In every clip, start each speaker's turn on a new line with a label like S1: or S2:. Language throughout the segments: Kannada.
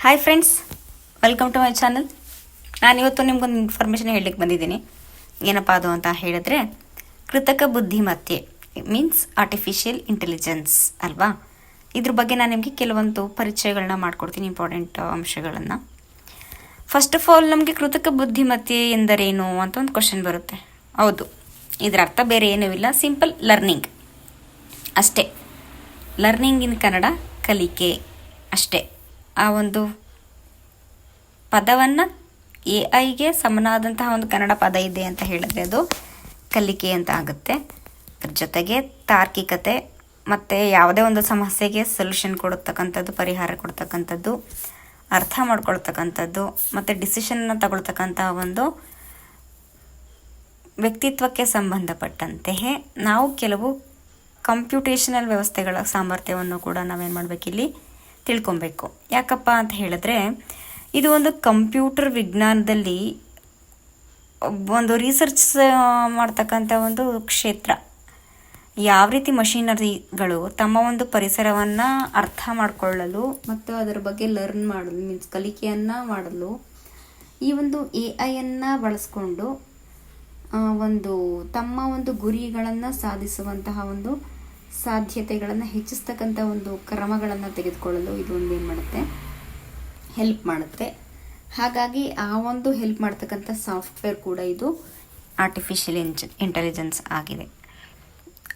S1: Hi friends welcome to my channel ನಾನು ಇವತ್ತು ನಿಮ್ಗೊಂದು ಇನ್ಫಾರ್ಮೇಷನ್ ಹೇಳಲಿಕ್ಕೆ ಬಂದಿದ್ದೀನಿ. ಏನಪ್ಪ ಅದು ಅಂತ ಹೇಳಿದ್ರೆ, ಕೃತಕ ಬುದ್ಧಿಮತ್ತೆ ಮೀನ್ಸ್ ಆರ್ಟಿಫಿಷಿಯಲ್ ಇಂಟೆಲಿಜೆನ್ಸ್ ಅಲ್ವಾ? ಇದ್ರ ಬಗ್ಗೆ ನಾನು ನಿಮಗೆ ಕೆಲವೊಂದು ಪರಿಚಯಗಳನ್ನ ಮಾಡ್ಕೊಡ್ತೀನಿ ಇಂಪಾರ್ಟೆಂಟ್ ಅಂಶಗಳನ್ನು. ಫಸ್ಟ್ ಆಫ್ ಆಲ್ ನಮಗೆ ಕೃತಕ ಬುದ್ಧಿಮತ್ತೆ ಎಂದರೇನು ಅಂತ ಒಂದು ಕ್ವಶನ್ ಬರುತ್ತೆ. ಹೌದು. ಇದರ ಅರ್ಥ ಬೇರೆ ಏನೂ ಇಲ್ಲ. ಸಿಂಪಲ್ ಲರ್ನಿಂಗ್ ಅಷ್ಟೇ. ಲರ್ನಿಂಗ್ ಇನ್ ಕನ್ನಡ ಕಲಿಕೆ. ಅಷ್ಟೇ. ಆ ಒಂದು ಪದವನ್ನು ಎ ಐಗೆ ಸಮನಾದಂತಹ ಒಂದು ಕನ್ನಡ ಪದ ಇದೆ ಅಂತ ಹೇಳಿದ್ರೆ ಅದು ಕಲಿಕೆ ಅಂತ ಆಗುತ್ತೆ. ಅದ್ರ ಜೊತೆಗೆ ತಾರ್ಕಿಕತೆ ಮತ್ತು ಯಾವುದೇ ಒಂದು ಸಮಸ್ಯೆಗೆ ಸೊಲ್ಯೂಷನ್ ಕೊಡತಕ್ಕಂಥದ್ದು, ಪರಿಹಾರ ಕೊಡ್ತಕ್ಕಂಥದ್ದು, ಅರ್ಥ ಮಾಡ್ಕೊಳ್ತಕ್ಕಂಥದ್ದು, ಮತ್ತು ಡಿಸಿಷನ್ನ ತಗೊಳ್ತಕ್ಕಂಥ ಒಂದು ವ್ಯಕ್ತಿತ್ವಕ್ಕೆ ಸಂಬಂಧಪಟ್ಟಂತೆಯೇ ನಾವು ಕೆಲವು ಕಂಪ್ಯೂಟೇಷನಲ್ ವ್ಯವಸ್ಥೆಗಳ ಸಾಮರ್ಥ್ಯವನ್ನು ಕೂಡ ನಾವೇನು ಮಾಡಬೇಕಿಲ್ಲಿ ತಿಳ್ಕೊಬೇಕು. ಯಾಕಪ್ಪ ಅಂತ ಹೇಳಿದ್ರೆ, ಇದು ಒಂದು ಕಂಪ್ಯೂಟರ್ ವಿಜ್ಞಾನದಲ್ಲಿ ಒಂದು ರಿಸರ್ಚ್ ಮಾಡ್ತಕ್ಕಂಥ ಒಂದು ಕ್ಷೇತ್ರ. ಯಾವ ರೀತಿ ಮಷೀನರಿಗಳು ತಮ್ಮ ಒಂದು ಪರಿಸರವನ್ನು ಅರ್ಥ ಮಾಡಿಕೊಳ್ಳಲು ಮತ್ತು ಅದರ ಬಗ್ಗೆ ಲರ್ನ್ ಮಾಡಲು ಮೀನ್ಸ್ ಕಲಿಕೆಯನ್ನು ಮಾಡಲು, ಈ ಒಂದು ಎ ಐಯನ್ನು ಬಳಸ್ಕೊಂಡು ಒಂದು ತಮ್ಮ ಒಂದು ಗುರಿಗಳನ್ನು ಸಾಧಿಸುವಂತಹ ಒಂದು ಸಾಧ್ಯತೆಗಳನ್ನು ಹೆಚ್ಚಿಸ್ತಕ್ಕಂಥ ಒಂದು ಕ್ರಮಗಳನ್ನು ತೆಗೆದುಕೊಳ್ಳಲು ಇದು ಒಂದು ಏನು ಮಾಡುತ್ತೆ? ಹೆಲ್ಪ್ ಮಾಡುತ್ತೆ. ಹಾಗಾಗಿ ಆ ಒಂದು ಹೆಲ್ಪ್ ಮಾಡ್ತಕ್ಕಂಥ ಸಾಫ್ಟ್ವೇರ್ ಕೂಡ ಇದು ಆರ್ಟಿಫಿಷಿಯಲ್ ಇಂಜ ಇಂಟೆಲಿಜೆನ್ಸ್ ಆಗಿದೆ.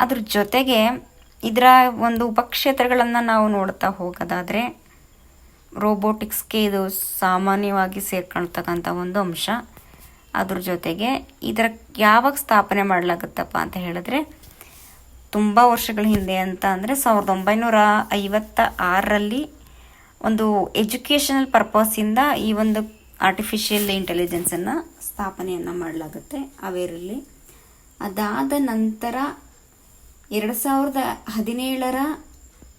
S1: ಅದ್ರ ಜೊತೆಗೆ ಇದರ ಒಂದು ಉಪಕ್ಷೇತ್ರಗಳನ್ನು ನಾವು ನೋಡ್ತಾ ಹೋಗೋದಾದರೆ ರೋಬೋಟಿಕ್ಸ್ಗೆ ಇದು ಸಾಮಾನ್ಯವಾಗಿ ಸೇರ್ಕೊಳ್ತಕ್ಕಂಥ ಒಂದು ಅಂಶ. ಅದ್ರ ಜೊತೆಗೆ ಇದರ ಯಾವಾಗ ಸ್ಥಾಪನೆ ಮಾಡಲಾಗುತ್ತಪ್ಪ ಅಂತ ಹೇಳಿದ್ರೆ ತುಂಬ ವರ್ಷಗಳ ಹಿಂದೆ ಅಂತ ಅಂದರೆ ಸಾವಿರದ ಒಂಬೈನೂರ ಐವತ್ತ ಆರರಲ್ಲಿ ಒಂದು ಎಜುಕೇಷನಲ್ ಪರ್ಪಸಿಂದ ಈ ಒಂದು ಆರ್ಟಿಫಿಷಿಯಲ್ ಇಂಟೆಲಿಜೆನ್ಸನ್ನು ಸ್ಥಾಪನೆಯನ್ನು ಮಾಡಲಾಗುತ್ತೆ ಅವೇರಲ್ಲಿ ಅದಾದ ನಂತರ ಎರಡು ಸಾವಿರದ ಹದಿನೇಳರ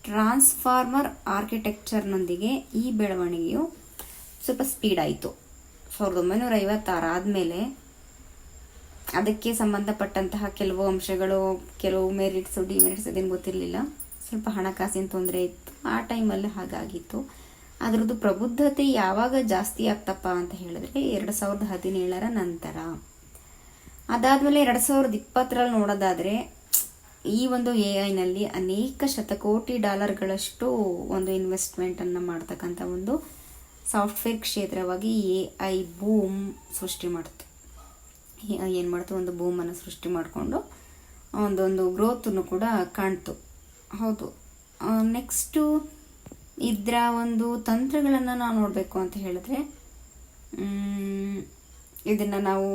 S1: ಟ್ರಾನ್ಸ್ಫಾರ್ಮರ್ ಆರ್ಕಿಟೆಕ್ಚರ್ನೊಂದಿಗೆ ಈ ಬೆಳವಣಿಗೆಯು ಸ್ವಲ್ಪ ಸ್ಪೀಡ್ ಆಯಿತು. ಸಾವಿರದ ಒಂಬೈನೂರ ಐವತ್ತಾರು ಆದಮೇಲೆ ಅದಕ್ಕೆ ಸಂಬಂಧಪಟ್ಟಂತಹ ಕೆಲವು ಅಂಶಗಳು, ಕೆಲವು ಮೆರಿಟ್ಸು ಡಿಮೆರಿಟ್ಸ್ ಅದೇನು ಗೊತ್ತಿರಲಿಲ್ಲ. ಸ್ವಲ್ಪ ಹಣಕಾಸಿನ ತೊಂದರೆ ಇತ್ತು. ಆ ಟೈಮಲ್ಲಿ ಹಾಗಾಗಿತ್ತು. ಅದರದ್ದು ಪ್ರಬುದ್ಧತೆ ಯಾವಾಗ ಜಾಸ್ತಿ ಆಗ್ತಪ್ಪ ಅಂತ ಹೇಳಿದ್ರೆ ಎರಡು ಸಾವಿರದ ಹದಿನೇಳರ ನಂತರ. ಅದಾದಮೇಲೆ ಎರಡು ಸಾವಿರದ ಇಪ್ಪತ್ತರಲ್ಲಿ ನೋಡೋದಾದರೆ, ಈ ಒಂದು ಎ ಐನಲ್ಲಿ ಅನೇಕ ಶತಕೋಟಿ ಡಾಲರ್ಗಳಷ್ಟು ಒಂದು ಇನ್ವೆಸ್ಟ್ಮೆಂಟನ್ನು ಮಾಡ್ತಕ್ಕಂಥ ಒಂದು ಸಾಫ್ಟ್ವೇರ್ ಕ್ಷೇತ್ರವಾಗಿ ಎ ಐ ಬೂಮ್ ಸೃಷ್ಟಿ ಮಾಡುತ್ತೆ ಏನು ಮಾಡ್ತು, ಒಂದು ಬೂಮನ್ನು ಸೃಷ್ಟಿ ಮಾಡಿಕೊಂಡು, ಒಂದೊಂದು ಗ್ರೋತನ್ನು ಕೂಡ ಕಾಣ್ತು. ಹೌದು. ನೆಕ್ಸ್ಟು ಇದರ ಒಂದು ತಂತ್ರಗಳನ್ನು ನಾವು ನೋಡಬೇಕು ಅಂತ ಹೇಳಿದ್ರೆ ಇದನ್ನು ನಾವು,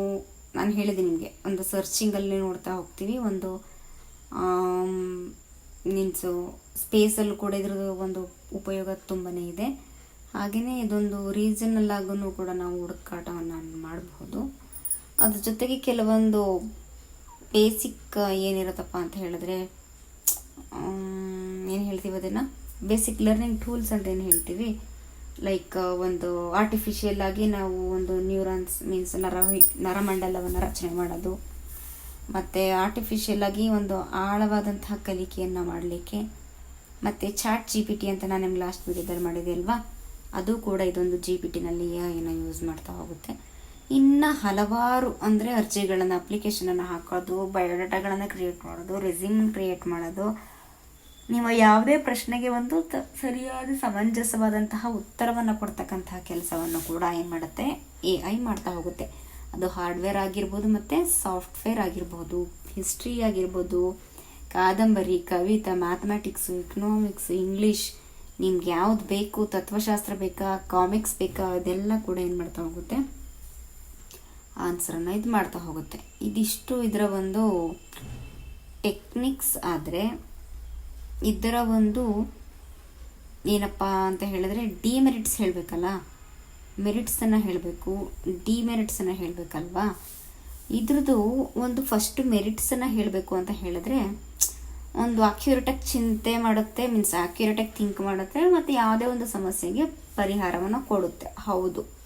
S1: ನಾನು ಹೇಳಿದೆ ನಿಮಗೆ, ಒಂದು ಸರ್ಚಿಂಗಲ್ಲಿ ನೋಡ್ತಾ ಹೋಗ್ತೀವಿ, ಒಂದು ಮೀನ್ಸು ಸ್ಪೇಸಲ್ಲೂ ಕೂಡ ಇದ್ರದ್ದು ಒಂದು ಉಪಯೋಗ ತುಂಬಾ ಇದೆ. ಹಾಗೆಯೇ ಇದೊಂದು ರೀಸನಲ್ ಆಗೂ ಕೂಡ ನಾವು ಹುಡುಕಾಟವನ್ನು ಮಾಡಬಹುದು. ಅದ್ರ ಜೊತೆಗೆ ಕೆಲವೊಂದು ಬೇಸಿಕ್ ಏನಿರುತ್ತಪ್ಪ ಅಂತ ಹೇಳಿದ್ರೆ ಏನು ಹೇಳ್ತೀವಿ ಅದನ್ನು? ಬೇಸಿಕ್ ಲರ್ನಿಂಗ್ ಟೂಲ್ಸ್ ಅಂತ ಏನು ಹೇಳ್ತೀವಿ? ಲೈಕ್ ಒಂದು ಆರ್ಟಿಫಿಷಿಯಲ್ ಆಗಿ ನಾವು ಒಂದು ನ್ಯೂರಾನ್ಸ್ ಮೀನ್ಸ್ ನರ ನರಮಂಡಲವನ್ನು ರಚನೆ ಮಾಡೋದು, ಮತ್ತು ಆರ್ಟಿಫಿಷಿಯಲ್ ಆಗಿ ಒಂದು ಆಳವಾದಂತಹ ಕಲಿಕೆಯನ್ನು ಮಾಡಲಿಕ್ಕೆ, ಮತ್ತು ಚಾಟ್ ಜಿ ಪಿ ಟಿ ಅಂತ ನಾನು ನಿಮ್ಗೆ ಲಾಸ್ಟ್ ವೀಡಿಯೋದಲ್ಲಿ ಮಾಡಿದೆ ಅಲ್ವಾ? ಅದು ಕೂಡ ಇದೊಂದು ಜಿ ಪಿ ಟಿನಲ್ಲಿ ಏನೋ ಯೂಸ್ ಮಾಡ್ತಾ ಹೋಗುತ್ತೆ. ಇನ್ನು ಹಲವಾರು ಅಂದರೆ ಅರ್ಜಿಗಳನ್ನು ಅಪ್ಲಿಕೇಶನನ್ನು ಹಾಕೋದು ಬಯೋಡಾಟಾಗಳನ್ನು ಕ್ರಿಯೇಟ್ ಮಾಡೋದು ರೆಸ್ಯೂಮ್ ಕ್ರಿಯೇಟ್ ಮಾಡೋದು. ನೀವು ಯಾವುದೇ ಪ್ರಶ್ನೆಗೆ ಒಂದು ತ, ಸರಿಯಾದ ಸಮಂಜಸವಾದಂತಹ ಉತ್ತರವನ್ನು ಕೊಡ್ತಕ್ಕಂತಹ ಕೆಲಸವನ್ನು ಕೂಡ ಏನು ಮಾಡುತ್ತೆ ಎ ಐ ಮಾಡ್ತಾ ಹೋಗುತ್ತೆ. ಅದು ಹಾರ್ಡ್ವೇರ್ ಆಗಿರ್ಬೋದು ಮತ್ತು ಸಾಫ್ಟ್ವೇರ್ ಆಗಿರ್ಬೋದು ಹಿಸ್ಟ್ರಿ ಆಗಿರ್ಬೋದು, ಕಾದಂಬರಿ, ಕವಿತಾ ಮ್ಯಾಥಮೆಟಿಕ್ಸು ಇಕನಾಮಿಕ್ಸ್ ಇಂಗ್ಲೀಷ್ ನಿಮ್ಗೆ ಯಾವ್ದು ಬೇಕು, ತತ್ವಶಾಸ್ತ್ರ ಬೇಕಾ ಕಾಮಿಕ್ಸ್ ಬೇಕಾ ಅದೆಲ್ಲ ಕೂಡ ಏನು ಮಾಡ್ತಾ ಹೋಗುತ್ತೆ. ಆನ್ಸರನ್ನು ಇದು ಮಾಡ್ತಾ ಹೋಗುತ್ತೆ. ಇದಿಷ್ಟು ಇದರ ಒಂದು ಟೆಕ್ನಿಕ್ಸ್ ಆದರೆ ಇದರ ಒಂದು ಏನಪ್ಪ ಅಂತ ಹೇಳಿದ್ರೆ ಡಿಮೆರಿಟ್ಸ್ ಹೇಳಬೇಕಲ್ಲ? ಮೆರಿಟ್ಸನ್ನು ಹೇಳಬೇಕು, ಡಿಮೆರಿಟ್ಸನ್ನು ಹೇಳಬೇಕಲ್ವಾ? ಇದ್ರದ್ದು ಒಂದು ಫಸ್ಟ್ ಮೆರಿಟ್ಸನ್ನು ಹೇಳಬೇಕು ಅಂತ ಹೇಳಿದ್ರೆ ಒಂದು ಅಕ್ಯುರೇಟಾಗಿ ಚಿಂತೆ ಮಾಡುತ್ತೆ, ಮೀನ್ಸ್ ಅಕ್ಯುರೇಟಾಗಿ ಥಿಂಕ್ ಮಾಡುತ್ತೆ, ಮತ್ತು ಯಾವುದೇ ಒಂದು ಸಮಸ್ಯೆಗೆ ಪರಿಹಾರವನ್ನು ಕೊಡುತ್ತೆ. ಹೌದು.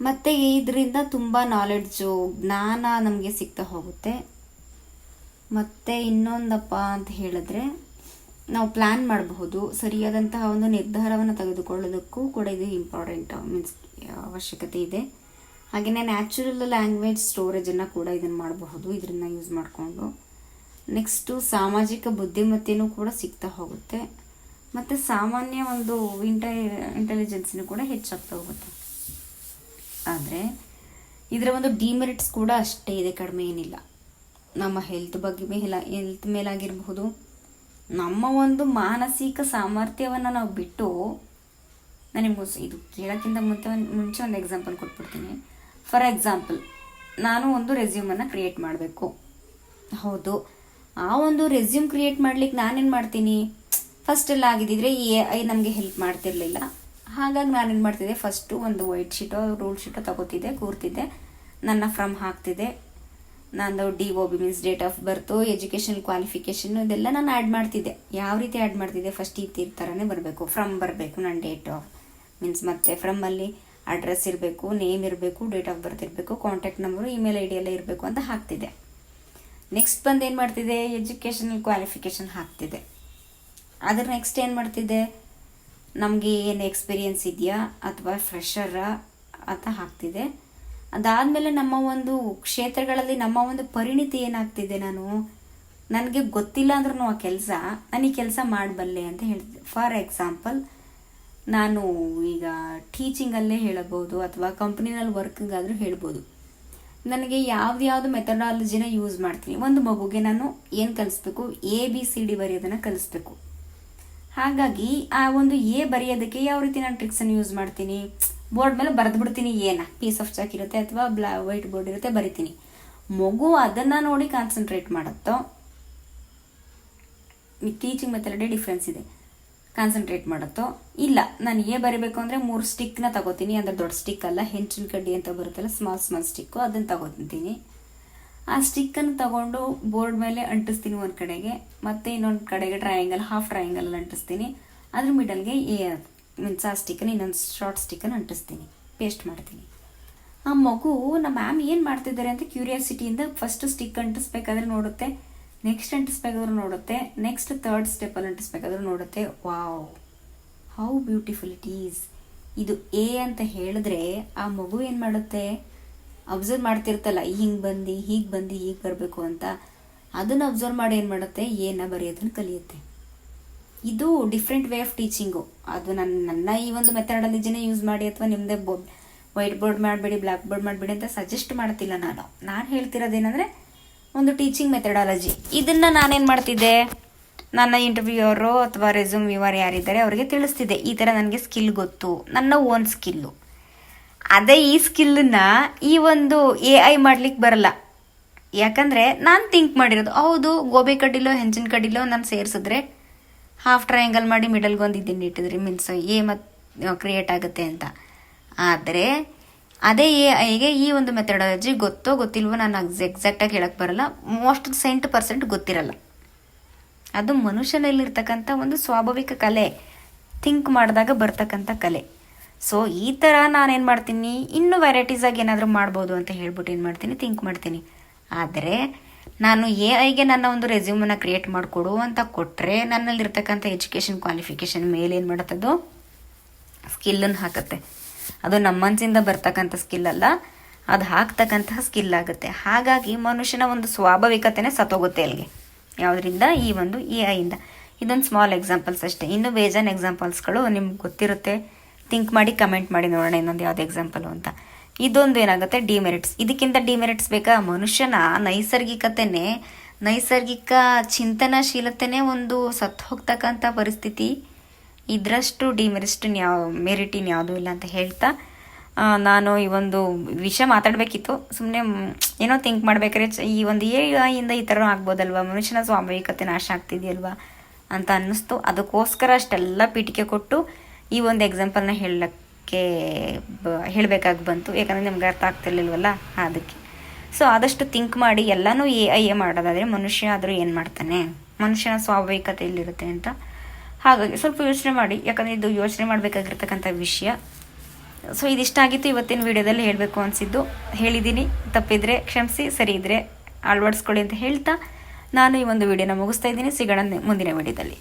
S1: ಮತ್ತು ಇದರಿಂದ ತುಂಬ ನಾಲೆಡ್ಜು ಜ್ಞಾನ ನಮಗೆ ಸಿಗ್ತಾ ಹೋಗುತ್ತೆ. ಮತ್ತು ಇನ್ನೊಂದಪ್ಪ ಅಂತ ಹೇಳಿದ್ರೆ, ನಾವು ಪ್ಲ್ಯಾನ್ ಮಾಡಬಹುದು. ಸರಿಯಾದಂತಹ ಒಂದು ನಿರ್ಧಾರವನ್ನು ತೆಗೆದುಕೊಳ್ಳೋದಕ್ಕೂ ಕೂಡ ಇದು ಇಂಪಾರ್ಟೆಂಟ್ ಮೀನ್ಸ್ ಅವಶ್ಯಕತೆ ಇದೆ. ಹಾಗೆಯೇ ನ್ಯಾಚುರಲ್ ಲ್ಯಾಂಗ್ವೇಜ್ ಸ್ಟೋರೇಜನ್ನು ಕೂಡ ಇದನ್ನು ಮಾಡಬಹುದು ಇದನ್ನು ಯೂಸ್ ಮಾಡಿಕೊಂಡು. ನೆಕ್ಸ್ಟು ಸಾಮಾಜಿಕ ಬುದ್ಧಿಮತ್ತೆನೂ ಕೂಡ ಸಿಗ್ತಾ ಹೋಗುತ್ತೆ. ಮತ್ತು ಸಾಮಾನ್ಯ ಒಂದು ಇಂಟ ಇಂಟೆಲಿಜೆನ್ಸಿನೂ ಕೂಡ ಹೆಚ್ಚಾಗ್ತಾ ಹೋಗುತ್ತೆ. ಆದರೆ ಇದರ ಒಂದು ಡಿಮೆರಿಟ್ಸ್ ಕೂಡ ಅಷ್ಟೇ ಇದೆ, ಕಡಿಮೆ ಏನಿಲ್ಲ. ನಮ್ಮ ಹೆಲ್ತ್ ಬಗ್ಗೆ ಮೇಲೆ ಹೆಲ್ತ್ ಮೇಲಾಗಿರಬಹುದು. ನಮ್ಮ ಒಂದು ಮಾನಸಿಕ ಸಾಮರ್ಥ್ಯವನ್ನು ನಾವು ಬಿಟ್ಟು ನನಗೆ ಇದು ಕೇಳೋಕ್ಕಿಂತ ಮುಂಚೆ ಒಂದು ಮುಂಚೆ ಒಂದು ಎಕ್ಸಾಂಪಲ್ ಕೊಟ್ಬಿಡ್ತೀನಿ. ಫಾರ್ ಎಕ್ಸಾಂಪಲ್ ನಾನು ಒಂದು ರೆಸ್ಯೂಮನ್ನು ಕ್ರಿಯೇಟ್ ಮಾಡಬೇಕು. ಹೌದು. ಆ ಒಂದು ರೆಸ್ಯೂಮ್ ಕ್ರಿಯೇಟ್ ಮಾಡ್ಲಿಕ್ಕೆ ನಾನೇನು ಮಾಡ್ತೀನಿ? ಫಸ್ಟ್ ಎಲ್ಲ ಆಗಿದ್ದಿದ್ರೆ ಈ ಐ ನಮಗೆ ಹೆಲ್ಪ್ ಮಾಡ್ತಿರ್ಲಿಲ್ಲ. ಹಾಗಾಗಿ ನಾನೇನು ಮಾಡ್ತಿದ್ದೆ ಫಸ್ಟು ಒಂದು ವೈಟ್ ಶೀಟೋ ರೂಲ್ ಶೀಟೋ ತಗೋತಿದ್ದೆ, ಕೂರ್ತಿದ್ದೆ. ನನ್ನ ಫ್ರಮ್ ಹಾಕ್ತಿದ್ದೆ. ನಂದು D O B means date of birth education qualification ಇದೆಲ್ಲ ನಾನು ಆ್ಯಡ್ ಮಾಡ್ತಿದ್ದೆ. ಯಾವ ರೀತಿ ಆ್ಯಡ್ ಮಾಡ್ತಿದ್ದೆ ಫಸ್ಟ್ ಈ ತೀರ್ ಥರನೇ ಬರಬೇಕು. ಫ್ರಮ್ ಬರಬೇಕು ನನ್ನ ಡೇಟ್ ಆಫ್ ಮೀನ್ಸ್ ಮತ್ತೆ ಫ್ರಮ್ಮಲ್ಲಿ ಅಡ್ರೆಸ್ ಇರಬೇಕು ನೇಮ್ ಇರಬೇಕು ಡೇಟ್ ಆಫ್ ಬರ್ತ್ ಇರಬೇಕು contact number email I D ಎಲ್ಲ ಇರಬೇಕು ಅಂತ ಹಾಕ್ತಿದ್ದೆ. ನೆಕ್ಸ್ಟ್ ಬಂದು ಏನು ಮಾಡ್ತಿದ್ದೆ ಎಜುಕೇಷನಲ್ ಕ್ವಾಲಿಫಿಕೇಷನ್ ಹಾಕ್ತಿದ್ದೆ. ಅದ್ರ ನೆಕ್ಸ್ಟ್ ಏನು ಮಾಡ್ತಿದ್ದೆ? ನಮಗೆ ಏನು ಎಕ್ಸ್ಪೀರಿಯನ್ಸ್ ಇದೆಯಾ ಅಥವಾ ಫ್ರೆಷರಾ ಅಂತ ಹಾಕ್ತಿದೆ ಅದಾದಮೇಲೆ ನಮ್ಮ ಒಂದು ಕ್ಷೇತ್ರಗಳಲ್ಲಿ ನಮ್ಮ ಒಂದು ಪರಿಣಿತಿ ಏನಾಗ್ತಿದೆ ನಾನು? ನನಗೆ ಗೊತ್ತಿಲ್ಲ ಅಂದ್ರೂ ಆ ಕೆಲಸ. ನಾನು ಈ ಕೆಲಸ ಮಾಡಬಲ್ಲೆ ಅಂತ ಹೇಳ್ತಿದ್ದೆ. ಫಾರ್ ಎಕ್ಸಾಂಪಲ್ ನಾನು ಈಗ ಟೀಚಿಂಗಲ್ಲೇ ಹೇಳಬಹುದು ಅಥವಾ ಕಂಪ್ನಿನಲ್ಲಿ ವರ್ಕಿಗಾದರೂ ಹೇಳ್ಬೋದು. ನನಗೆ ಯಾವ್ದು ಮೆಥಡಾಲಜಿನ ಯೂಸ್ ಮಾಡ್ತೀನಿ? ಒಂದು ಮಗುಗೆ ನಾನು ಏನು ಕಲಿಸ್ಬೇಕು? ಎ ಬಿ ಸಿ ಡಿ ಬರೆಯೋದನ್ನು ಕಲಿಸ್ಬೇಕು. ಹಾಗಾಗಿ ಆ ಒಂದು ಎ ಬರೆಯೋದಕ್ಕೆ ಯಾವ ರೀತಿ ನಾನು ಟ್ರಿಕ್ಸನ್ನು ಯೂಸ್ ಮಾಡ್ತೀನಿ? ಬೋರ್ಡ್ ಮೇಲೆ ಬರೆದು ಬಿಡ್ತೀನಿ ಏನ ಪೀಸ್ ಆಫ್ ಚಾಕ್ ಇರುತ್ತೆ ಅಥವಾ ಬ್ಲಾ ವೈಟ್ ಬೋರ್ಡ್ ಇರುತ್ತೆ ಬರಿತೀನಿ. ಮಗು ಅದನ್ನು ನೋಡಿ ಕಾನ್ಸಂಟ್ರೇಟ್ ಮಾಡುತ್ತೋ? ಟೀಚಿಂಗ್ ಮೆಥಡೇ ಡಿಫ್ರೆನ್ಸ್ ಇದೆ. ಕಾನ್ಸಂಟ್ರೇಟ್ ಮಾಡುತ್ತೋ? ಇಲ್ಲ. ನಾನು ಎ ಬರಿಬೇಕು ಅಂದರೆ ಮೂರು ಸ್ಟಿಕ್ನ ತಗೋತೀನಿ. ಅಂದರೆ ದೊಡ್ಡ ಸ್ಟಿಕ್ ಅಲ್ಲ. ಹೆಂಚಿನ ಕಡ್ಡಿ ಅಂತ ಬರುತ್ತಲ್ಲ ಸ್ಮಾಲ್ ಸ್ಮಾಲ್ ಸ್ಟಿಕ್ಕು ಅದನ್ನು ತಗೋತೀನಿ. ಆ ಸ್ಟಿಕ್ಕನ್ನು ತಗೊಂಡು ಬೋರ್ಡ್ ಮೇಲೆ ಅಂಟಿಸ್ತೀನಿ ಒಂದು ಕಡೆಗೆ, ಮತ್ತೆ ಇನ್ನೊಂದು ಕಡೆಗೆ ಟ್ರಯಾಂಗಲ್ ಹಾಫ್ ಟ್ರಯಾಂಗಲ್ ಅಂಟಿಸ್ತೀನಿ. ಅದ್ರ ಮಿಡಲ್ಗೆ ಎ ಮೀನ್ಸ್ ಆ ಸ್ಟಿಕ್ಕನ್ನು, ಇನ್ನೊಂದು ಶಾರ್ಟ್ ಸ್ಟಿಕ್ಕನ್ನು ಅಂಟಿಸ್ತೀನಿ. ಪೇಸ್ಟ್ ಮಾಡ್ತೀನಿ. ಆ ಮಗು ನಮ್ಮ ಮ್ಯಾಮ್ ಏನು ಮಾಡ್ತಿದ್ದಾರೆ? ಅಂತ ಕ್ಯೂರಿಯಾಸಿಟಿಯಿಂದ ಫಸ್ಟ್ ಸ್ಟಿಕ್ ಅಂಟಿಸ್ಬೇಕಾದ್ರೆ ನೋಡುತ್ತೆ ನೆಕ್ಸ್ಟ್ ಅಂಟಿಸ್ಬೇಕಾದ್ರೂ ನೋಡುತ್ತೆ ನೆಕ್ಸ್ಟ್ ತರ್ಡ್ ಸ್ಟೆಪ್ಪಲ್ಲಿ ಅಂಟಿಸ್ಬೇಕಾದ್ರೂ ನೋಡುತ್ತೆ. Wow how beautiful it is ಇದು ಎ ಅಂತ ಹೇಳಿದ್ರೆ ಆ ಮಗು ಏನು ಮಾಡುತ್ತೆ? ಅಬ್ಸರ್ವ್ ಮಾಡ್ತಿರ್ತಲ್ಲ ಹಿಂಗೆ ಬಂದು, ಹೀಗೆ ಬಂದು, ಹೀಗೆ ಬರಬೇಕು ಅಂತ. ಅದನ್ನು ಅಬ್ಸರ್ವ್ ಮಾಡಿ ಏನು ಮಾಡುತ್ತೆ? ಏನ ಬರೆಯೋದನ್ನು ಕಲಿಯುತ್ತೆ. ಇದು ಡಿಫ್ರೆಂಟ್ ವೇ ಆಫ್ ಟೀಚಿಂಗು ಅದು ನನ್ನ ನನ್ನ ಈ ಒಂದು ಮೆಥಡಾಲಜಿನೇ ಯೂಸ್ ಮಾಡಿ ಅಥವಾ ನಿಮ್ಮದೇ ಬೋರ್ಡ್ ವೈಟ್ ಬೋರ್ಡ್ ಮಾಡಬೇಡಿ ಬ್ಲ್ಯಾಕ್ ಬೋರ್ಡ್ ಮಾಡಬೇಡಿ ಅಂತ ಸಜೆಸ್ಟ್ ಮಾಡ್ತಿಲ್ಲ ನಾನು. ನಾನು ಹೇಳ್ತಿರೋದೇನೆಂದರೆ ಒಂದು ಟೀಚಿಂಗ್ ಮೆಥಡಾಲಜಿ ಇದನ್ನು ನಾನೇನು ಮಾಡ್ತಿದ್ದೆ? ನನ್ನ ಇಂಟರ್ವ್ಯೂವರು ಅಥವಾ ರೆಸ್ಯೂಮ್ ವ್ಯೂವರ್ ಯಾರಿದ್ದಾರೆ, ಅವರಿಗೆ ತಿಳಿಸ್ತಿದ್ದೆ. ಈ ಥರ ನನಗೆ ಸ್ಕಿಲ್ ಗೊತ್ತು. ನನ್ನ ಓನ್ ಸ್ಕಿಲ್ಲು ಅದೇ ಈ ಸ್ಕಿಲ್ನ ಈ ಒಂದು ಎ ಐ ಮಾಡ್ಲಿಕ್ಕೆ ಬರಲ್ಲ. ಯಾಕಂದರೆ ನಾನು ಥಿಂಕ್ ಮಾಡಿರೋದು, ಹೌದು, ಗೋಬಿ ಕಡ್ಡಿಲೋ, ಹೆಂಚಿನ ಕಡ್ಡಿಲೋ ನಾನು ಸೇರಿಸಿದ್ರೆ ಹಾಫ್ ಟ್ರಯಾಂಗಲ್ ಮಾಡಿ ಮಿಡಲ್ಗೆ ಒಂದು ಇದನ್ನು ಇಟ್ಟಿದ್ರಿ ಮೀನ್ಸ್ ಎ ಮತ್ತು ಕ್ರಿಯೇಟ್ ಆಗುತ್ತೆ ಅಂತ. ಆದರೆ ಅದೇ ಎ ಐಗೆ ಈ ಒಂದು ಮೆಥಡಾಲಜಿ ಗೊತ್ತೋ ಗೊತ್ತಿಲ್ವೋ ನಾನು ಎಕ್ಸಾಕ್ಟಾಗಿ ಹೇಳಕ್ಕೆ ಬರಲ್ಲ. ಮೋಸ್ಟ್ ಸೆಂಟ್ ಪರ್ಸೆಂಟ್ ಗೊತ್ತಿರಲ್ಲ. ಅದು ಮನುಷ್ಯನಲ್ಲಿರ್ತಕ್ಕಂಥ ಒಂದು ಸ್ವಾಭಾವಿಕ ಕಲೆ ಥಿಂಕ್ ಮಾಡಿದಾಗ ಬರ್ತಕ್ಕಂಥ ಕಲೆ. ಸೊ ಈ ಥರ ನಾನೇನು ಮಾಡ್ತೀನಿ? ಇನ್ನೂ ವೆರೈಟೀಸಾಗಿ ಏನಾದರೂ ಮಾಡ್ಬೋದು ಅಂತ ಹೇಳ್ಬಿಟ್ಟು ಏನು ಮಾಡ್ತೀನಿ? ಥಿಂಕ್ ಮಾಡ್ತೀನಿ. ಆದರೆ, ನಾನು ಎ ಐಗೆ ನನ್ನ ಒಂದು ರೆಸ್ಯೂಮನ್ನು ಕ್ರಿಯೇಟ್ ಮಾಡಿಕೊಡು ಅಂತ ಕೊಟ್ಟರೆ ನನ್ನಲ್ಲಿರ್ತಕ್ಕಂಥ ಎಜುಕೇಷನ್ ಕ್ವಾಲಿಫಿಕೇಷನ್ ಮೇಲೆ ಏನು ಮಾಡುತ್ತದು ಸ್ಕಿಲ್ಲನ್ನು ಹಾಕುತ್ತೆ. ಅದು ನಮ್ಮ ಮನಸ್ಸಿಂದ ಬರ್ತಕ್ಕಂಥ ಸ್ಕಿಲ್ ಅಲ್ಲ. ಅದು ಹಾಕ್ತಕ್ಕಂತಹ ಸ್ಕಿಲ್ ಆಗುತ್ತೆ. ಹಾಗಾಗಿ ಮನುಷ್ಯನ ಒಂದು ಸ್ವಾಭಾವಿಕತೆನೇ ಸತ್ತೋಗುತ್ತೆ ಅಲ್ಲಿಗೆ ಯಾವುದರಿಂದ? ಈ ಒಂದು ಎ ಐಯಿಂದ ಇದೊಂದು ಸ್ಮಾಲ್ ಎಕ್ಸಾಂಪಲ್ಸ್ ಅಷ್ಟೇ. ಇನ್ನು ಬೇಜಾನ್ ಎಕ್ಸಾಂಪಲ್ಸ್ಗಳು ನಿಮ್ಗೆ ಗೊತ್ತಿರುತ್ತೆ. ಥಿಂಕ್ ಮಾಡಿ ಕಮೆಂಟ್ ಮಾಡಿ ನೋಡೋಣ ಇನ್ನೊಂದು ಯಾವ್ದು ಎಕ್ಸಾಂಪಲು ಅಂತ. ಇದೊಂದು ಏನಾಗುತ್ತೆ? ಡಿಮೆರಿಟ್ಸ್ ಇದಕ್ಕಿಂತ ಡಿಮೆರಿಟ್ಸ್ ಬೇಕಾ? ಮನುಷ್ಯನ ನೈಸರ್ಗಿಕತೆನೇ, ನೈಸರ್ಗಿಕ ಚಿಂತನಶೀಲತೆನೇ ಒಂದು ಸತ್ತು ಹೋಗ್ತಕ್ಕಂಥ ಪರಿಸ್ಥಿತಿ. ಇದರಷ್ಟು ಡಿಮೆರಿಟ್ಸ್ ಯಾವ ಮೆರಿಟ್ ಇನ್ಯಾವುದೂ ಇಲ್ಲ ಅಂತ ಹೇಳ್ತಾ ನಾನು ಈ ಒಂದು ವಿಷಯ ಮಾತಾಡಬೇಕಿತ್ತು. ಸುಮ್ಮನೆ ಏನೋ ಥಿಂಕ್ ಮಾಡ್ಬೇಕಾದ್ರೆ ಈ ಒಂದು ಎ ಇಂದ ಈ ಥರ ಆಗ್ಬೋದಲ್ವಾ? ಮನುಷ್ಯನ ಸ್ವಾಭಾವಿಕತೆ ನಾಶ ಆಗ್ತಿದೆಯಲ್ವಾ? ಅಂತ ಅನ್ನಿಸ್ತು. ಅದಕ್ಕೋಸ್ಕರ ಅಷ್ಟೆಲ್ಲ ಪೀಠಿಕೆ ಕೊಟ್ಟು ಈ ಒಂದು ಎಕ್ಸಾಂಪಲ್ನ ಹೇಳಕ್ಕೆ ಬ, ಹೇಳಬೇಕಾಗಿ ಬಂತು. ಯಾಕಂದರೆ ನಿಮ್ಗೆ ಅರ್ಥ ಆಗ್ತಿರ್ಲಿಲ್ವಲ್ಲ? ಅದಕ್ಕೆ. ಸೊ ಆದಷ್ಟು ಥಿಂಕ್ ಮಾಡಿ, ಎಲ್ಲನೂ ಎ ಐ ಎ ಮಾಡೋದಾದರೆ ಮನುಷ್ಯ ಆದರೂ ಏನು ಮಾಡ್ತಾನೆ? ಮನುಷ್ಯನ ಸ್ವಾಭಾವಿಕತೆ ಎಲ್ಲಿರುತ್ತೆ ಅಂತ. ಹಾಗಾಗಿ ಸ್ವಲ್ಪ ಯೋಚನೆ ಮಾಡಿ. ಯಾಕಂದರೆ ಇದು ಯೋಚನೆ ಮಾಡಬೇಕಾಗಿರ್ತಕ್ಕಂಥ ವಿಷಯ. ಸೊ ಇದಿಷ್ಟ ಆಗಿತ್ತು ಇವತ್ತಿನ ವಿಡಿಯೋದಲ್ಲಿ ಹೇಳಬೇಕು ಅನಿಸಿದ್ದು. ಹೇಳಿದ್ದೀನಿ ತಪ್ಪಿದರೆ ಕ್ಷಮಿಸಿ, ಸರಿ ಇದ್ದರೆ ಅಳವಡಿಸ್ಕೊಳ್ಳಿ ಅಂತ ಹೇಳ್ತಾ ನಾನು ಈ ಒಂದು ವಿಡಿಯೋನ ಮುಗಿಸ್ತಾ ಇದ್ದೀನಿ. ಸಿಗೋಣ ಮುಂದಿನ ವಿಡಿಯೋದಲ್ಲಿ.